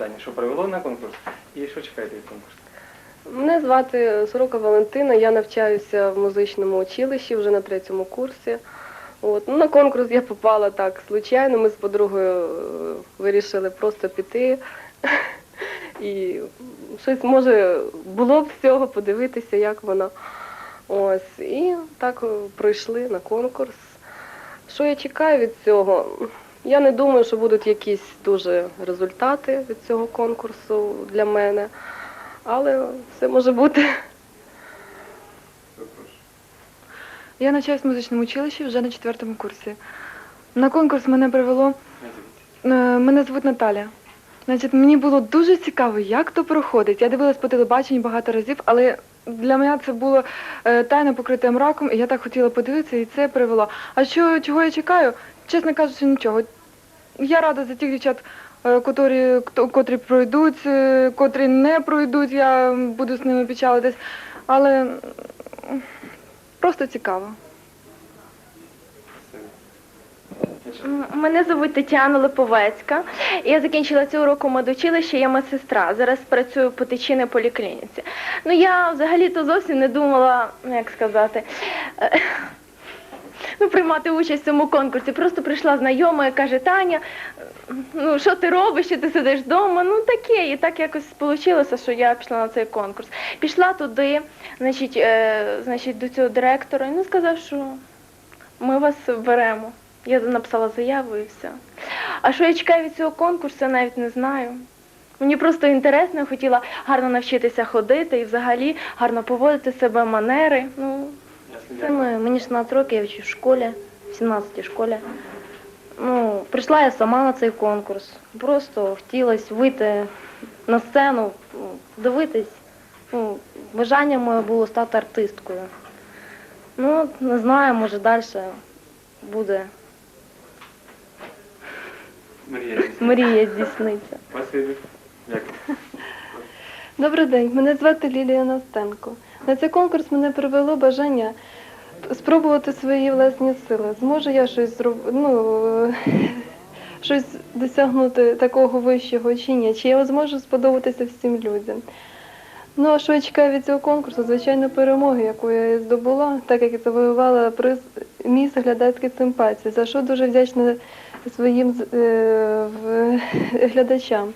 питання, що привело на конкурс і що чекаєте від конкурсу? Мене звати Сорока Валентина, я навчаюся в музичному училищі вже на третьому курсі. От. Ну, на конкурс я попала так случайно. Ми з подругою е, вирішили просто піти. І щось може було б з цього подивитися, як воно. Ось. І так е, пройшли на конкурс. Що я чекаю від цього? Я не думаю, що будуть якісь дуже результати від цього конкурсу для мене. Але все може бути. Я навчаюсь в музичному училищі вже на четвертому курсі. На конкурс мене привело. е, Мене звуть Наталя. Значить, мені було дуже цікаво, як то проходить. Я дивилась по телебаченню багато разів, але для мене це було е, тайно покрите мраком, і я так хотіла подивитися, і це привело. А що, чого я чекаю? Чесно кажучи, нічого. Я рада за тих дівчат, е, котрі, котрі пройдуть, е, котрі не пройдуть, я буду з ними печалитись. Але просто цікаво. Мене звуть Тетяна Липовецька. Я закінчила цього року медучилище, я медсестра. Зараз працюю по тичини поліклініці. Ну я взагалі-то зовсім не думала, ну, як сказати, е, ну, приймати участь в цьому конкурсі. Просто прийшла знайома і каже, Таня, ну що ти робиш, що ти сидиш вдома? Ну таке. І так якось вийшло, що я пішла на цей конкурс. Пішла туди, значить, е, значить, до цього директора, і він сказав, що ми вас беремо. Я написала заяву і все. А що я чекаю від цього конкурсу, я навіть не знаю. Мені просто інтересно, я хотіла гарно навчитися ходити і взагалі гарно поводити себе, манери. Ну, Це ми, мені 16 років, я вчу в школі, в 17 школі. Ну, прийшла я сама на цей конкурс. Просто хотілося вийти на сцену, ну, дивитись. Ну, бажання моє було стати артисткою. Ну, не знаю, може далі буде мрія здійсниться. Спасибі. Дякую. Добрий день, мене звати Лілія Настенко. На цей конкурс мене привело бажання спробувати свої власні сили. Зможу я щось зробити, ну, е, щось досягнути такого вищого чи ні? Чи я зможу сподобатися всім людям? Ну, а що я чекаю від цього конкурсу? Звичайно, перемоги, яку я здобула, так як завоювала приз міс глядацької симпатії, за що дуже вдячна своїм е, глядачам.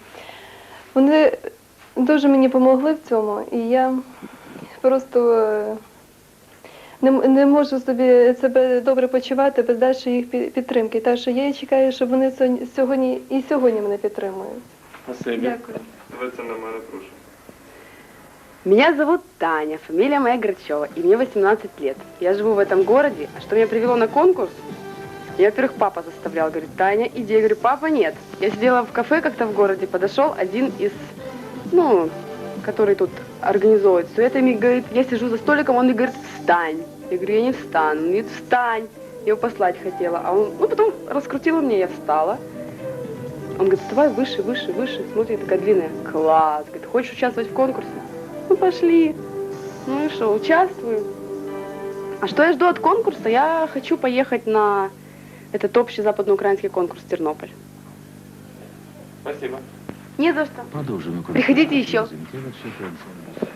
Вони дуже мені допомогли в цьому, і я просто е, не, м- не можу собі себе добре почувати без дальшої їх пі- підтримки. Так що я і чекаю, щоб вони сьогодні- сьогодні і сьогодні мене підтримують. Спасибі. Дякую. Дивіться на мене, прошу. Меня зовут Таня, фамилия моя Грачева, и мне 18 лет. Я живу в этом городе. А что меня привело на конкурс? Я, во-первых, папа заставлял, говорит, Таня, иди. Я говорю, папа, нет. Я сидела в кафе как-то в городе, подошел один из, ну, который тут это, и мне говорит, я сижу за столиком, он мне говорит, встань. Я говорю, я не встану. Он говорит, встань. Я его послать хотела. А он, ну, потом раскрутила меня, я встала. Он говорит, вставай выше, выше, выше. Смотрит, такая длинная. Класс. Говорит, хочешь участвовать в конкурсе? Ну, пошли. Ну и что, участвую. А что я жду от конкурса? Я хочу поехать на этот общий западноукраинский конкурс в Тернополь. Спасибо. Ні за что. Продолжим. Приходите ще. Презентувати концерт.